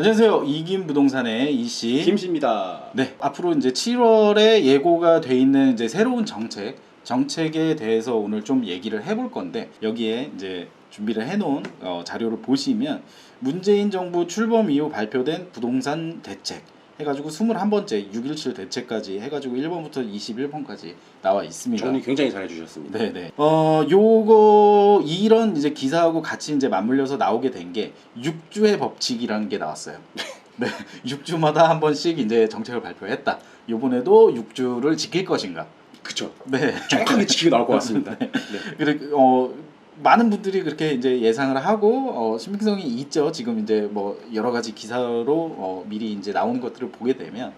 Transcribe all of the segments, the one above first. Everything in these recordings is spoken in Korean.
안녕하세요. 이김 부동산의 이씨. 김씨입니다. 네, 앞으로 이제 7월에 예고가 돼 있는 이제 새로운 정책, 정책에 대해서 오늘 좀 얘기를 해볼 건데 여기에 이제 준비를 해놓은 어, 자료를 보시면 문재인 정부 출범 이후 발표된 부동산 대책 해가지고 21번째 617 대책까지 해가지고 1번부터 21번까지 나와 있습니다. 정리 굉장히 잘 해주셨습니다. 네네. 어, 요거, 이런 이제 기사하고 같이 이제 맞물려서 나오게 된 게 6주의 법칙이라는 게 나왔어요. 네. 6주마다 한 번씩 이제 정책을 발표했다. 요번에도 6주를 지킬 것인가. 그쵸. 네. 정확하게 지키고 나올 것 같습니다. 네. 그래, 어, 많은 분들이 그렇게 이제 예상을 하고 어, 신빙성이 있죠. 지금 이제 뭐 여러 가지 기사로 어, 미리 이제 나오는 것들을 보게 되면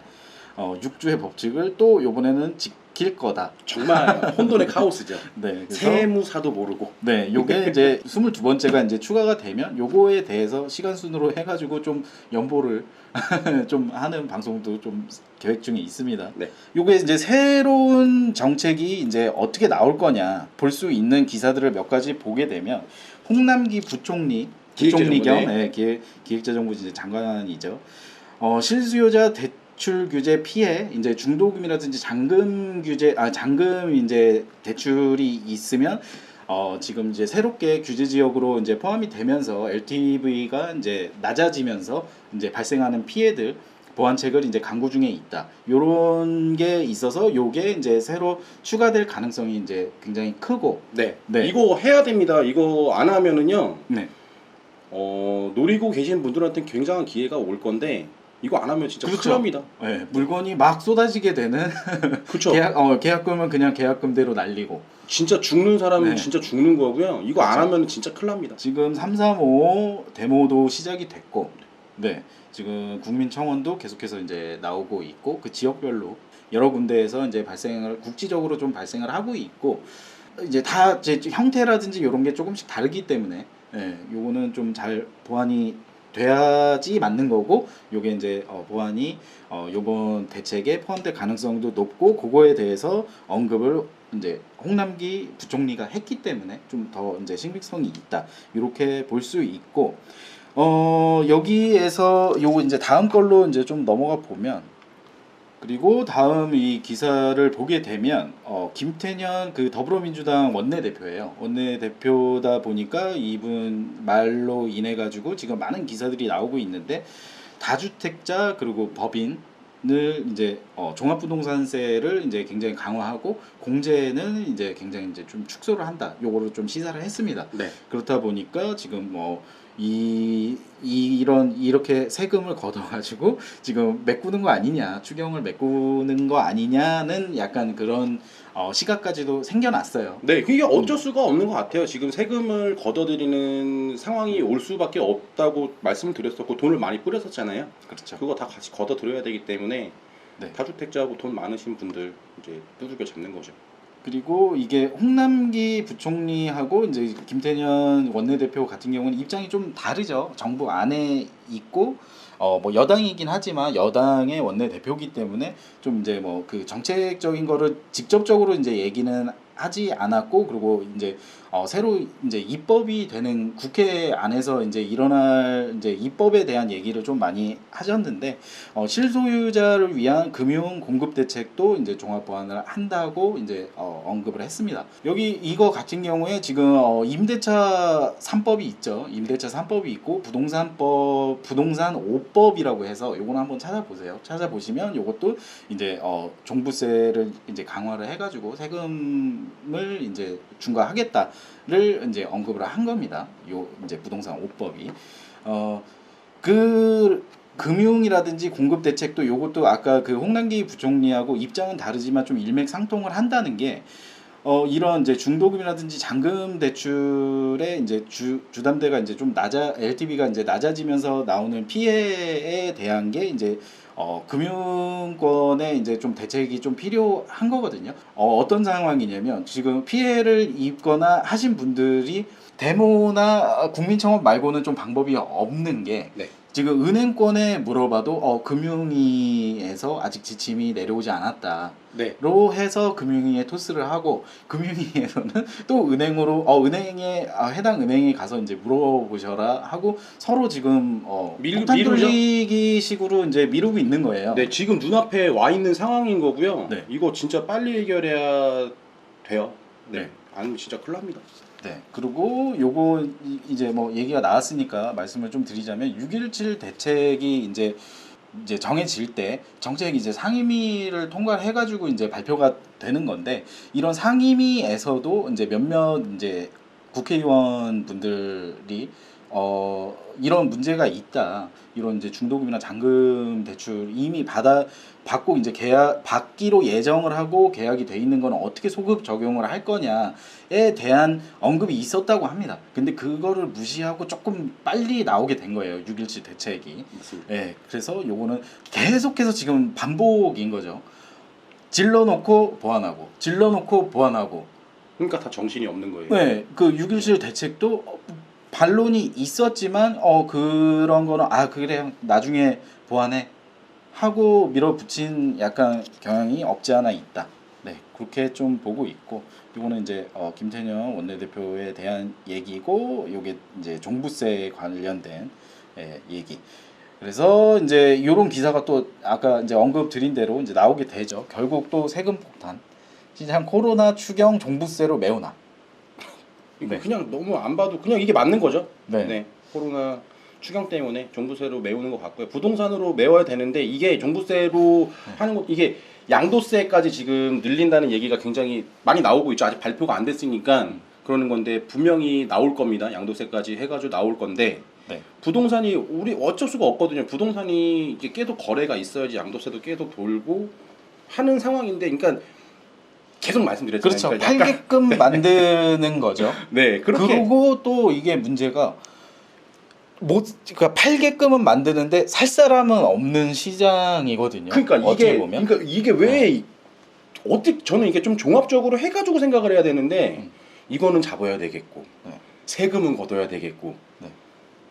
어, 6주의 법칙을 또 요번에는 지킬 거다. 정말 혼돈의 카오스죠. 네. 세무사도 모르고. 네, 요게 이제 22번째가 이제 추가가 되면 요거에 대해서 시간 순으로 해 가지고 좀 연보를 좀 하는 방송도 좀 계획 중에 있습니다. 네. 요게 이제 새로운 정책이 이제 어떻게 나올 거냐 볼 수 있는 기사들을 몇 가지 보게 되면 홍남기 부총리 부총리 겸 네, 기획, 기획재정부 이제 장관이죠. 어, 실수요자 대 출 규제 피해 이제 중도금이라든지 잔금 규제 아 잔금 이제 대출이 있으면 어 지금 이제 새롭게 규제 지역으로 이제 포함이 되면서 LTV가 이제 낮아지면서 이제 발생하는 피해들 보완책을 이제 강구 중에 있다. 요런 게 있어서 요게 이제 새로 추가될 가능성이 이제 굉장히 크고 네. 네. 이거 해야 됩니다. 이거 안 하면은요. 네. 어, 노리고 계신 분들한테는 굉장한 기회가 올 건데 이거 안 하면 진짜 그렇죠. 큰일 납니다. 네, 물건이 막 쏟아지게 되는 그쵸. 계약 어 계약금은 그냥 계약금대로 날리고 진짜 죽는 사람은 네. 진짜 죽는 거고요. 이거 안 그렇죠. 하면 진짜 큰일 납니다. 지금 335 데모도 시작이 됐고 네 지금 국민청원도 계속해서 이제 나오고 있고 그 지역별로 여러 군데에서 이제 발생을 국지적으로 좀 발생을 하고 있고 이제 다 이제 형태라든지 이런 게 조금씩 다르기 때문에 예 요거는 좀 잘 보완이 돼야지 맞는 거고 요게 이제 어, 보완이 어, 요번 대책에 포함될 가능성도 높고 그거에 대해서 언급을 이제 홍남기 부총리가 했기 때문에 좀 더 이제 신빙성이 있다. 이렇게 볼 수 있고 어 여기에서 요거 이제 다음 걸로 이제 좀 넘어가 보면 그리고 다음 이 기사를 보게 되면 어 김태년 그 더불어민주당 원내대표예요. 원내대표다 보니까 이분 말로 인해 가지고 지금 많은 기사들이 나오고 있는데 다주택자 그리고 법인 을 이제 어 종합부동산세를 이제 굉장히 강화하고 공제는 이제 굉장히 이제 좀 축소를 한다. 요거를 좀 시사를 했습니다. 네. 그렇다 보니까 지금 뭐 이, 이 이런 이렇게 세금을 걷어가지고 지금 메꾸는 거 아니냐 추경을 메꾸는 거 아니냐는 약간 그런 어, 시각까지도 생겨났어요. 네, 그게 어쩔 수가 없는 것 같아요. 지금 세금을 걷어들이는 상황이 올 수밖에 없다고 말씀을 드렸었고 돈을 많이 뿌렸었잖아요. 그렇죠. 그거 다 같이 걷어들여야 되기 때문에 네. 다주택자하고 돈 많으신 분들 이제 두들겨 잡는 거죠. 그리고 이게 홍남기 부총리하고 이제 김태년 원내대표 같은 경우는 입장이 좀 다르죠. 정부 안에 있고 어 뭐 여당이긴 하지만 여당의 원내 대표기 때문에 좀 이제 뭐 그 정책적인 거를 직접적으로 이제 얘기는 하지 않았고 그리고 이제 어 새로 이제 입법이 되는 국회 안에서 이제 일어날 이제 입법에 대한 얘기를 좀 많이 하셨는데 어 실소유자를 위한 금융 공급 대책도 이제 종합 보완을 한다고 이제 어 언급을 했습니다. 여기 이거 같은 경우에 지금 어 임대차 3법이 있죠. 임대차 3법이 있고 부동산법 부동산 5 법이라고 해서 요거는 한번 찾아보세요. 찾아보시면 요것도 이제 어 종부세를 이제 강화를 해 가지고 세금을 이제 중과하겠다를 이제 언급을 한 겁니다. 요 이제 부동산 5법이 어그 금융이라든지 공급 대책도 요것도 아까 그 홍남기 부총리하고 입장은 다르지만 좀 일맥상통을 한다는 게 어 이런 이제 중도금이라든지 잔금 대출의 이제 주 주담대가 이제 좀 낮아 LTV가 이제 낮아지면서 나오는 피해에 대한 게 이제 어 금융권의 이제 좀 대책이 좀 필요한 거거든요. 어 어떤 상황이냐면 지금 피해를 입거나 하신 분들이 데모나 국민청원 말고는 좀 방법이 없는 게 네. 지금 은행권에 물어봐도 어 금융위에서 아직 지침이 내려오지 않았다. 네. 로 해서 금융위에 토스를 하고 금융위에서는 또 은행으로 어 은행에 아, 해당 은행에 가서 이제 물어보셔라 하고 서로 지금 어 밀-? 돌리기 식으로 이제 미루고 있는 거예요. 네, 지금 눈앞에 와 있는 상황인 거고요. 네. 이거 진짜 빨리 해결해야 돼요. 네. 네. 아니면 진짜 큰일 납니다. 네. 그리고 요거 이- 이제 뭐 얘기가 나왔으니까 말씀을 좀 드리자면 6.17 대책이 이제 이제 정해질 때 정책 이제 상임위를 통과해 가지고 이제 발표가 되는 건데 이런 상임위에서도 이제 몇몇 이제 국회의원 분들이 어 이런 문제가 있다. 이런 이제 중도금이나 잔금 대출 이미 받아 받고 이제 계약 받기로 예정을 하고 계약이 돼 있는 거는 어떻게 소급 적용을 할 거냐에 대한 언급이 있었다고 합니다. 근데 그거를 무시하고 조금 빨리 나오게 된 거예요. 6.17 대책이. 예. 그래서 요거는 계속해서 지금 반복인 거죠. 질러 놓고 보완하고 질러 놓고 보완하고 그러니까 다 정신이 없는 거예요. 네, 그 6.17 대책도 어, 반론이 있었지만 어 그런 거는 아 그래 나중에 보완해 하고 밀어붙인 약간 경향이 없지 않아 있다. 네, 그렇게 좀 보고 있고 이거는 이제 어, 김태년 원내대표에 대한 얘기고 요게 이제 종부세 관련된 예, 얘기. 그래서 이제 이런 기사가 또 아까 이제 언급 드린 대로 이제 나오게 되죠. 결국 또 세금 폭탄. 시장 코로나 추경 종부세로 메우나. 네. 그냥 너무 안 봐도 그냥 이게 맞는 거죠. 네. 코로나 추경 때문에 종부세로 메우는 것 같고요. 부동산으로 메워야 되는데 이게 종부세로 네. 하는 것 이게 양도세까지 지금 늘린다는 얘기가 굉장히 많이 나오고 있죠. 아직 발표가 안 됐으니까 음. 그러는 건데 분명히 나올 겁니다. 양도세까지 해가지고 나올 건데 네. 부동산이 우리 어쩔 수가 없거든요. 부동산이 이제 계속 거래가 있어야지 양도세도 계속 돌고 하는 상황인데, 그러니까 계속 말씀드렸잖아요. 그렇죠. 그러니까 약간- 팔게끔 만드는 거죠. 네, 그렇게 그리고 또 이게 문제가 못 그러니까 팔게끔은 만드는데 살 사람은 없는 시장이거든요. 그러니까 이게 보면 그러니까 이게 왜 이- 어떻게 저는 이게 좀 종합적으로 해가지고 생각을 해야 되는데 음. 이거는 잡아야 되겠고 네. 세금은 걷어야 되겠고 네.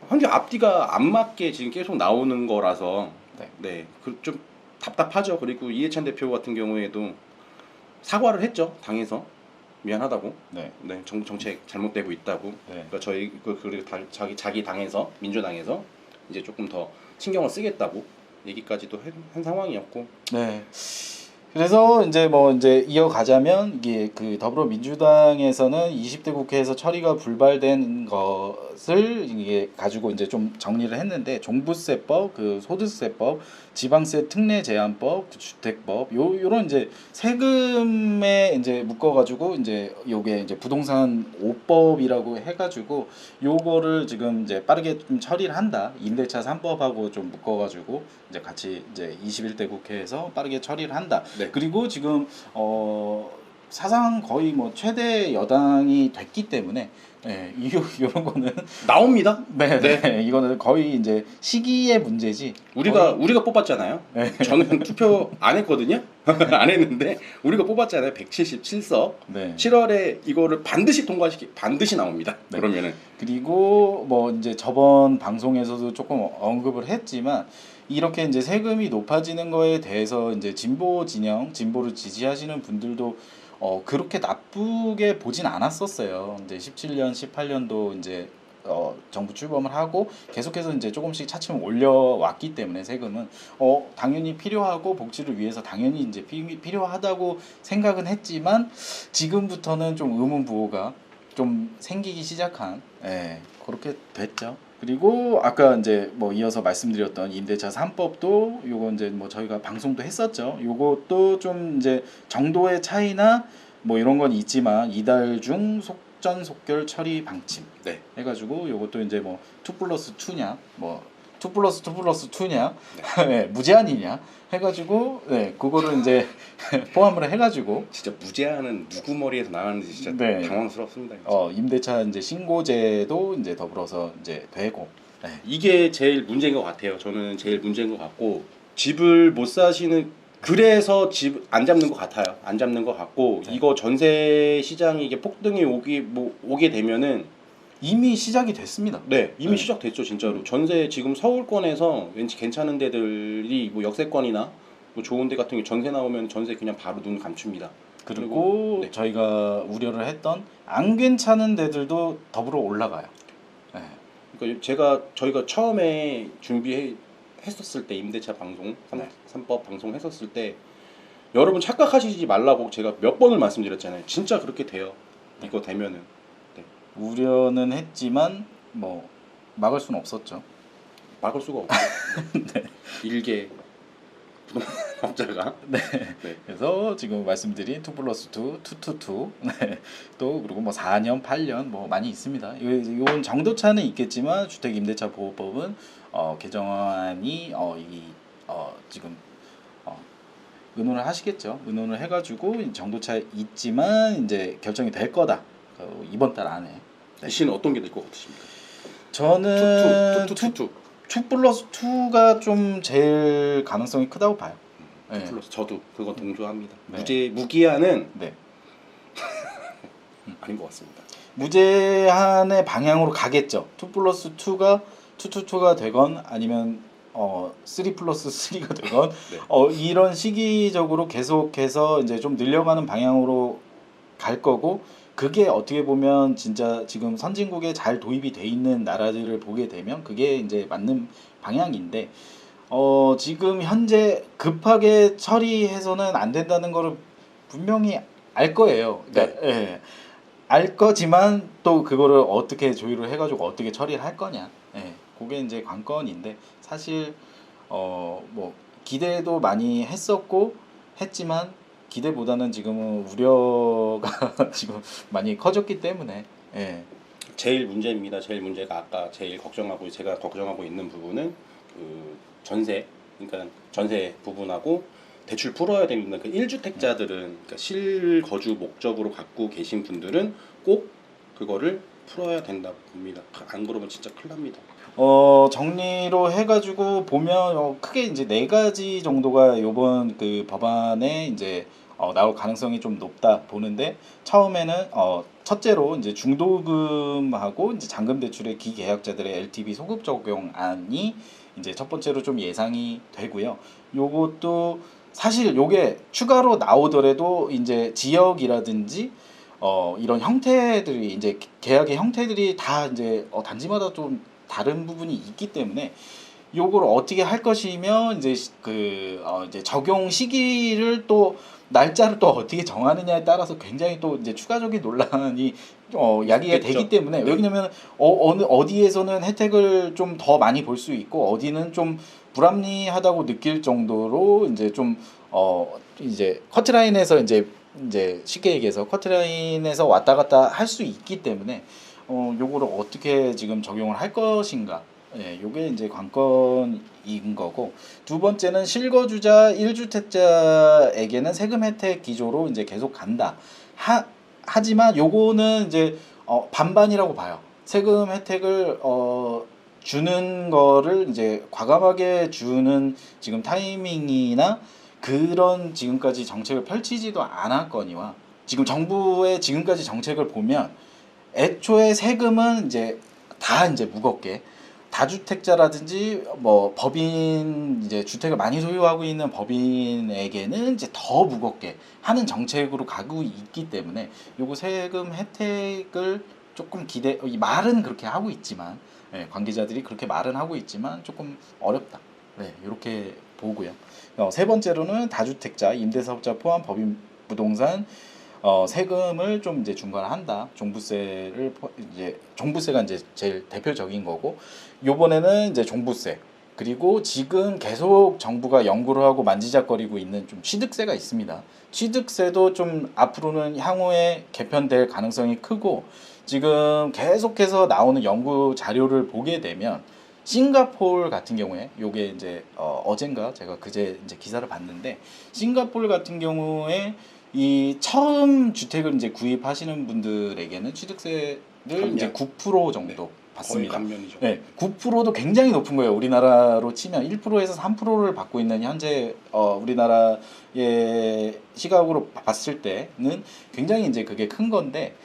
한게 앞뒤가 안 맞게 지금 계속 나오는 거라서 네. 네 그 좀 답답하죠 그리고 이해찬 대표 같은 경우에도 사과를 했죠 당에서 미안하다고 네. 네 정, 정책 잘못되고 있다고 네. 그러니까 저희 그 그리고 다, 자기 자기 당에서 민주당에서 이제 조금 더 신경을 쓰겠다고 얘기까지도 한, 한 상황이었고 네. 그래서 이제 뭐 이제 이어가자면 이게 그 더불어민주당에서는 20대 국회에서 처리가 불발된 것을 이게 가지고 이제 좀 정리를 했는데 종부세법, 그 소득세법, 지방세 특례 제한법, 그 주택법 요 요런 이제 세금에 이제 묶어 가지고 이제 요게 이제 부동산 5법이라고 해 가지고 요거를 지금 이제 빠르게 좀 처리를 한다. 임대차 3법하고 좀 묶어 가지고 이제 같이 이제 21대 국회에서 빠르게 처리를 한다. 네. 그리고 지금 어 사상 거의 뭐 최대 여당이 됐기 때문에 예, 이 요런 거는 나옵니다. 네, 네. 이거는 거의 이제 시기의 문제지. 우리가 우리가 뽑았잖아요. 네. 저는 투표 안 했거든요. 안 했는데 우리가 뽑았잖아요. 177석. 네. 7월에 이거를 반드시 통과시키 반드시 나옵니다. 네. 그러면은 그리고 뭐 이제 저번 방송에서도 조금 언급을 했지만 이렇게 이제 세금이 높아지는 거에 대해서 이제 진보 진영, 진보를 지지하시는 분들도 어 그렇게 나쁘게 보진 않았었어요. 이제 17년, 18년도 이제 어 정부 출범을 하고 계속해서 이제 조금씩 차츰 올려왔기 때문에 세금은 어 당연히 필요하고 복지를 위해서 당연히 이제 피, 필요하다고 생각은 했지만 지금부터는 좀 의문 부호가 좀 생기기 시작한 예 그렇게 됐죠. 그리고 아까 이제 뭐 이어서 말씀드렸던 임대차 3법도 요거 이제 뭐 저희가 방송도 했었죠. 요것도 좀 이제 정도의 차이나 뭐 이런 건 있지만 이달 중 속전속결 처리 방침 네. 해가지고 요것도 이제 뭐2 플러스 2냐 뭐 2 플러스 2 플러스 2냐 네, 무제한이냐 해가지고 네 그거를 이제 포함을 해가지고 진짜 무제한은 누구 머리에서 나왔는지 진짜 네. 당황스럽습니다. 어 임대차 이제 신고제도 이제 더불어서 이제 되고 네. 이게 제일 문제인 것 같아요. 저는 제일 문제인 것 같고 집을 못 사시는 그래서 집 안 잡는 것 같아요. 안 잡는 것 같고 네. 이거 전세 시장이 이게 폭등이 오기 뭐 오게 되면은 이미 시작이 됐습니다. 네, 이미 네. 시작됐죠, 진짜로. 전세 지금 서울권에서 왠지 괜찮은 데들이 뭐 역세권이나 뭐 좋은 데 같은 게 전세 나오면 전세 그냥 바로 눈 감춥니다. 그리고 그리고, 네. 저희가 우려를 했던 안 괜찮은 데들도 더불어 올라가요. 네. 그러니까 제가 저희가 처음에 준비해 했었을 때 임대차 방송 삼, 네. 삼법 방송 했었을 때 여러분 착각하시지 말라고 제가 몇 번을 말씀드렸잖아요. 진짜 그렇게 돼요. 이거 되면은 우려는 했지만 뭐 막을 수는 없었죠. 막을 수가 없어요. 네. 일개 부동산업자가 그래서 지금 말씀드린 2 플러스 2, 2 2 2, 네. 또 그리고 뭐 4년, 8년 뭐 많이 있습니다. 요- 요건 정도 차는 있겠지만 주택 임대차 보호법은 어, 개정안이 어, 이 어, 지금 어, 의논을 하시겠죠. 의논을 해가지고 정도 차 있지만 이제 결정이 될 거다. 그 이번 달 안에. 네. 대신 어떤 게 될 것 같으십니까? 저는 투투 투투 2 플러스 2가 좀 제일 가능성이 크다고 봐요. 네. 플러스 저도 그거 동조합니다. 네. 무죄 무기한은 네. 아닌 것 같습니다. 무제한의 방향으로 가겠죠. 2 플러스 2가 222가 되건 아니면 어, 3 플러스 3가 되건 네. 어, 이런 시기적으로 계속해서 이제 좀 늘려가는 방향으로 갈 거고 그게 어떻게 보면 진짜 지금 선진국에 잘 도입이 돼 있는 나라들을 보게 되면 그게 이제 맞는 방향인데 어, 지금 현재 급하게 처리해서는 안 된다는 거를 분명히 알 거예요. 그러니까, 예. 알 거지만 또 그거를 어떻게 조율을 해가지고 어떻게 처리를 할 거냐. 예. 그게 이제 관건인데 사실 어 뭐 기대도 많이 했었고 했지만 기대보다는 지금은 우려가 지금 많이 커졌기 때문에 예. 제일 문제입니다. 제일 문제가 아까 제일 걱정하고 제가 걱정하고 있는 부분은 그 전세, 그러니까 전세 부분하고 대출 풀어야 되는 그 1주택자들은 그러니까 실거주 목적으로 갖고 계신 분들은 꼭 그거를 풀어야 된다고 봅니다. 안 그러면 진짜 큰일 납니다. 어 정리로 해가지고 보면 어, 크게 이제 네 가지 정도가 요번 그 법안에 이제 어, 나올 가능성이 좀 높다 보는데 처음에는 어 첫째로 이제 중도금하고 이제 잔금 대출의 기계약자들의 LTV 소급 적용안이 이제 첫 번째로 좀 예상이 되고요. 요것도 사실 요게 추가로 나오더라도 이제 지역이라든지 어 이런 형태들이 이제 계약의 형태들이 다 이제 어, 단지마다 좀 다른 부분이 있기 때문에 요걸 어떻게 할 것이며 이제 시- 그 어, 이제 적용 시기를 또 날짜를 또 어떻게 정하느냐에 따라서 굉장히 또 이제 추가적인 논란이 어 야기가 있겠죠. 되기 때문에 네. 왜냐면 어 어느 어디에서는 혜택을 좀 더 많이 볼 수 있고 어디는 좀 불합리하다고 느낄 정도로 이제 좀 어 이제 커트라인에서 이제 이제 쉽게 얘기해서 커트라인에서 왔다 갔다 할 수 있기 때문에 어 요거를 어떻게 지금 적용을 할 것인가 예, 요게 이제 관건인 거고 두 번째는 실거주자 1주택자에게는 세금 혜택 기조로 이제 계속 간다. 하 하지만 요거는 이제 어 반반이라고 봐요. 세금 혜택을 어 주는 거를 이제 과감하게 주는 지금 타이밍이나 그런 지금까지 정책을 펼치지도 않았거니와 지금 정부의 지금까지 정책을 보면 애초에 세금은 이제 다 이제 무겁게 다주택자라든지 뭐 법인 이제 주택을 많이 소유하고 있는 법인에게는 이제 더 무겁게 하는 정책으로 가고 있기 때문에 요거 세금 혜택을 조금 기대 이 말은 그렇게 하고 있지만 예, 관계자들이 그렇게 말은 하고 있지만 조금 어렵다. 네, 이렇게 보고요. 어, 세 번째로는 다주택자, 임대사업자 포함 법인 부동산 어, 세금을 좀 이제 중과한다. 종부세를 포- 이제 종부세가 이제 제일 대표적인 거고 요번에는 이제 종부세 그리고 지금 계속 정부가 연구를 하고 만지작거리고 있는 좀 취득세가 있습니다. 취득세도 좀 앞으로는 향후에 개편될 가능성이 크고 지금 계속해서 나오는 연구 자료를 보게 되면 싱가포르 같은 경우에 요게 이제 어, 어젠가 제가 그제 이제 기사를 봤는데 싱가포르 같은 경우에 이 처음 주택을 이제 구입하시는 분들에게는 취득세를 감면. 이제 9% 정도 거의 받습니다. 감면이죠. 네, 9%도 굉장히 높은 거예요. 우리나라로 치면 1%에서 3%를 받고 있는 현재 어, 우리나라의 시각으로 봤을 때는 굉장히 이제 그게 큰 건데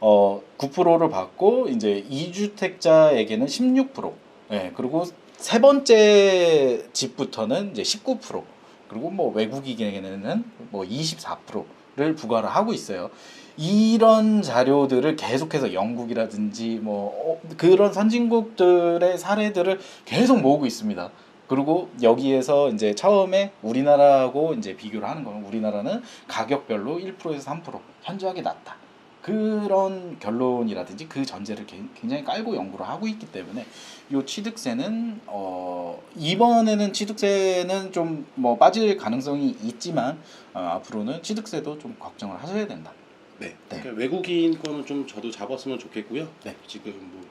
어 9%를 받고 이제 2주택자에게는 16%. 예. 그리고 세 번째 집부터는 이제 19%. 그리고 뭐 외국인에게는 뭐 24%를 부과를 하고 있어요. 이런 자료들을 계속해서 영국이라든지 뭐 어, 그런 선진국들의 사례들을 계속 모으고 있습니다. 그리고 여기에서 이제 처음에 우리나라하고 이제 비교를 하는 거는 우리나라는 가격별로 1%에서 3% 현저하게 낮다. 그런 결론이라든지 그 전제를 개- 굉장히 깔고 연구를 하고 있기 때문에 요 취득세는 어 이번에는 취득세는 좀 뭐 빠질 가능성이 있지만 어, 앞으로는 취득세도 좀 걱정을 하셔야 된다. 네. 네. 그러니까 외국인 거는 좀 저도 잡았으면 좋겠고요. 네. 지금 뭐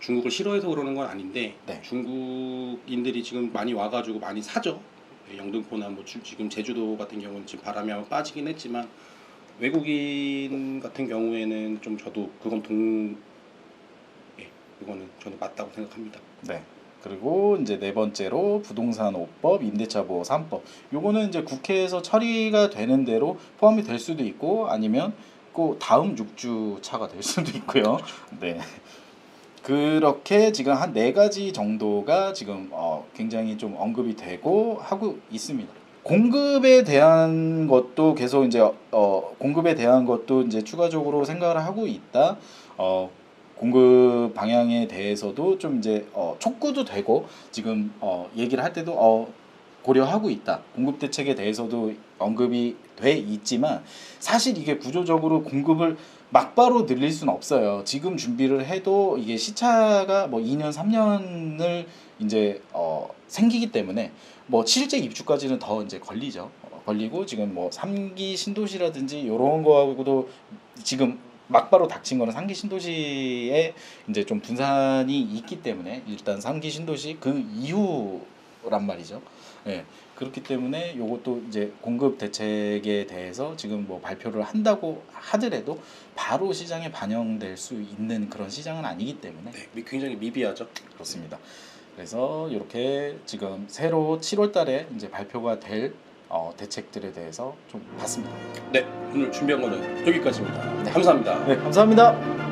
중국을 싫어해서 그러는 건 아닌데 네. 중국인들이 지금 많이 와가지고 많이 사죠. 예, 영등포나 뭐 주- 지금 제주도 같은 경우는 지금 바람이 한번 빠지긴 했지만 외국인 같은 경우에는 좀 저도 그건 동 예, 그거는 저는 맞다고 생각합니다. 네. 그리고 이제 네 번째로 부동산 5법, 임대차 보호 3법. 요거는 이제 국회에서 처리가 되는 대로 포함이 될 수도 있고 아니면 그 다음 6주 차가 될 수도 있고요. 네. 그렇게 지금 한 네 가지 정도가 지금 어 굉장히 좀 언급이 되고 하고 있습니다. 공급에 대한 것도 계속 이제 어 공급에 대한 것도 이제 추가적으로 생각을 하고 있다. 어 공급 방향에 대해서도 좀 이제 어 촉구도 되고 지금 어 얘기를 할 때도 어 고려하고 있다. 공급 대책에 대해서도 언급이 돼 있지만 사실 이게 구조적으로 공급을 막바로 늘릴 수는 없어요. 지금 준비를 해도 이게 시차가 뭐 2년, 3년을 이제 어 생기기 때문에 뭐 실제 입주까지는 더 이제 걸리죠. 어, 걸리고 지금 뭐 3기 신도시라든지 요런 거하고도 지금 막바로 닥친 거는 3기 신도시에 이제 좀 분산이 있기 때문에 일단 3기 신도시 그 이후란 말이죠. 예. 그렇기 때문에 요것도 이제 공급 대책에 대해서 지금 뭐 발표를 한다고 하더라도 바로 시장에 반영될 수 있는 그런 시장은 아니기 때문에 네, 미- 굉장히 미비하죠. 그렇습니다. 그래서 이렇게 지금 새로 7월 달에 이제 발표가 될 어, 대책들에 대해서 좀 봤습니다. 네, 오늘 준비한 거는 여기까지입니다. 네. 감사합니다. 네, 감사합니다.